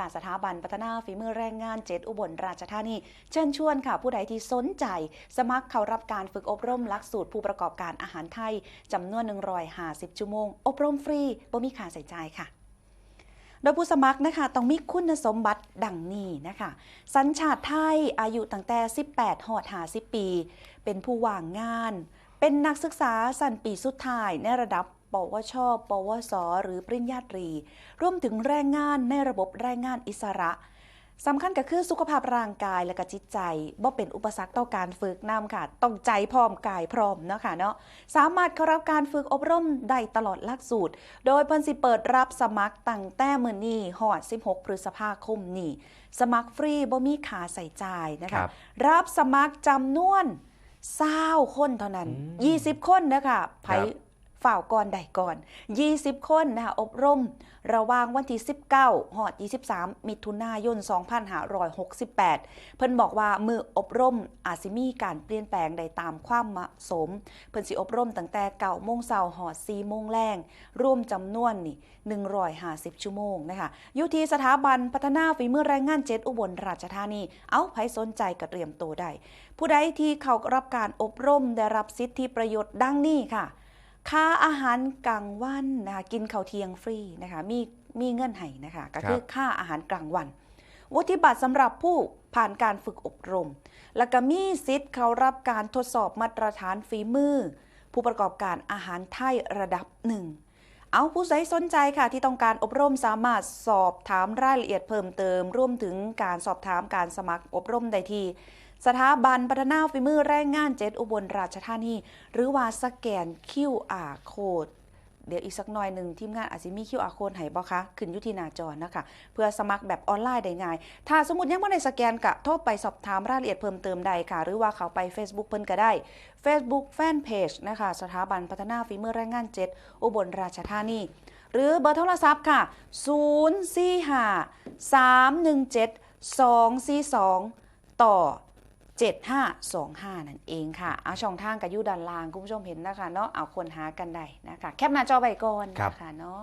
ค่ะสถาบันพัฒนาฝีมือแรงงาน7อุบลราชธานี เชิญชวนค่ะ ผู้ใดที่สนใจ สมัครเข้ารับการฝึกอบรมหลักสูตรผู้ประกอบการอาหารไทยจำนวน 150 ชั่วโมง อบรมฟรีบ่มีค่าใส่จ่ายค่ะโดยผู้สมัครนะคะต้องมีคุณสมบัติดังนี้นะคะ สัญชาติไทยอายุตั้งแต่ 18 หอด50ปี เป็นผู้ว่างงาน เป็นนักศึกษาสันปีสุดท้ายในระดับ ปวช ปวส หรือปริญญาตรี รวมถึงแรงงานในระบบแรงงานอิสระสำคัญก็คือสุขภาพร่างกายและก็จิตใจบ่เป็นอุปสรรคต่อการฝึกนำค่ะ ต้องใจพร้อมกายพร้อมเนาะค่ะเนาะสามารถเข้ารับการฝึกอบรมได้ตลอดหลักสูตร โดยเพิ่นสิเปิดรับสมัครตั้งแต่มื้อนี้ฮอด 16 พฤษภาคมนี้ สมัครฟรีบ่มีค่าใส่จ่ายนะครัคะบรับสมัครจำนวนเศร้าคนเท่านั้นอืม20 คนนะคะไผครับ ฝ่าวก่อนใดก่อน 20 คนนะคะอบรม ระว่างวันที่ 19หอด23 มิถุนายน 2568 เพิ่นบอกว่ามืออบรมอาจสิมีการเปลี่ยนแปลงใดตามความเหมาะสม เพิ่นสิอบรมตั้งแต่9โมงเช้าหอด4โมงแรงร่วมจำนวนนี่150 ชั่วโมงนะคะอยู่ที่สถาบันพัฒนาฝีมือแรงงานเจ็ดอุบลราชธานี เอาไผสนใจก็เตรียมตัวได้ผู้ใดที่เขารับการอบรมได้รับสิทธิประโยชน์ดังนี้ค่ะ ค่าอาหารกลางวันนะคะกินข้าวเที่ยงฟรีนะคะมีมีเงื่อนไขนะคะก็คือครับค่าอาหารกลางวัน วุฒิบัตรสำหรับผู้ผ่านการฝึกอบรม แล้วก็มีสิทธิ์เขารับการทดสอบมาตรฐานฝีมือ ผู้ประกอบการอาหารไทยระดับหนึ่งเอาผู้ใดสนใจค่ะที่ต้องการอบรมสามารถสอบถามรายละเอียดเพิ่มเติมรวมถึงการสอบถามการสมัครอบรมได้ที่ สถาบันพัฒนาฝีมือแรงงานเจ็ดอุบลราชธานี หรือว่าสแกน QR code เดี๋ยวอีกสักหน่อยหนึ่งทีมงานอาจจะมี QR code ให้บ่คะขึ้นอยุทีหนาจอนะคะ เพื่อสมัครแบบออนไลน์ได้ง่าย ถ้าสมมติยังไม่ได้สแกนกะโทรไปสอบถามรายละเอียดเพิ่มเติมได้ค่ะ หรือว่าเขาไป Facebook เพิ่นก็ได้ Facebook Fanpage นะคะ สถาบันพัฒนาฝีมือแรงงานเจ็ดอุบลราชธานี หรือเบอร์โทรศัพท์ค่ะ 045 317 242 ต่อ 7525 นั่นเองค่ะเอาช่องทางกับยูด้านล่างคุณผู้ชมเห็นนะคะเนาะเอาคนหากันได้นะคะ แคปหน้าจอไปก่อนครับนะคะเนาะ